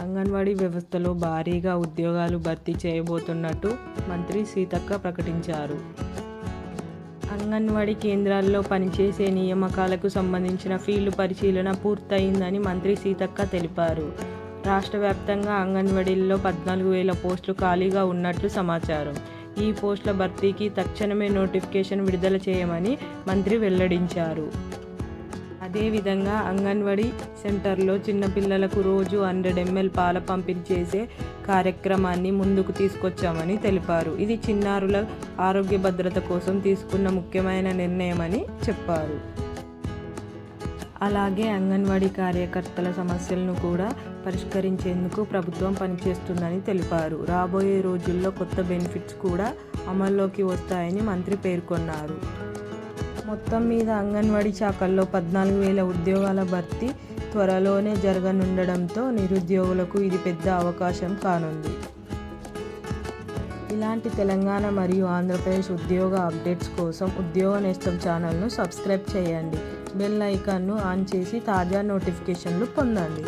అంగన్వాడీ వ్యవస్థలో భారీగా ఉద్యోగాలు భర్తీ చేయబోతున్నట్టు మంత్రి సీతక్క ప్రకటించారు. అంగన్వాడీ కేంద్రాల్లో పనిచేసే నియామకాలకు సంబంధించిన ఫీల్డ్ పరిశీలన పూర్తయిందని మంత్రి సీతక్క తెలిపారు. రాష్ట్ర వ్యాప్తంగా అంగన్వాడీల్లో పద్నాలుగు వేల పోస్టులు ఖాళీగా ఉన్నట్లు సమాచారం. ఈ పోస్టుల భర్తీకి తక్షణమే నోటిఫికేషన్ విడుదల చేయమని మంత్రి వెల్లడించారు. అదేవిధంగా అంగన్వాడీ సెంటర్లో చిన్నపిల్లలకు రోజు హండ్రెడ్ ఎంఎల్ పాల పంపిణీ చేసే కార్యక్రమాన్ని ముందుకు తీసుకొచ్చామని తెలిపారు. ఇది చిన్నారుల ఆరోగ్య భద్రత కోసం తీసుకున్న ముఖ్యమైన నిర్ణయమని చెప్పారు. అలాగే అంగన్వాడీ కార్యకర్తల సమస్యలను కూడా పరిష్కరించేందుకు ప్రభుత్వం పనిచేస్తుందని తెలిపారు. రాబోయే రోజుల్లో కొత్త బెనిఫిట్స్ కూడా అమల్లోకి వస్తాయని మంత్రి పేర్కొన్నారు. మొత్తం మీద అంగన్వాడీ శాఖల్లో పద్నాలుగు వేల ఉద్యోగాల భర్తీ త్వరలోనే జరగనుండడంతో నిరుద్యోగులకు ఇది పెద్ద అవకాశం కానుంది. ఇలాంటి తెలంగాణ మరియు ఆంధ్రప్రదేశ్ ఉద్యోగ అప్డేట్స్ కోసం ఉద్యోగ నేస్తం ఛానల్ను సబ్స్క్రైబ్ చేయండి. బెల్ ఐకాన్ను ఆన్ చేసి తాజా నోటిఫికేషన్లు పొందండి.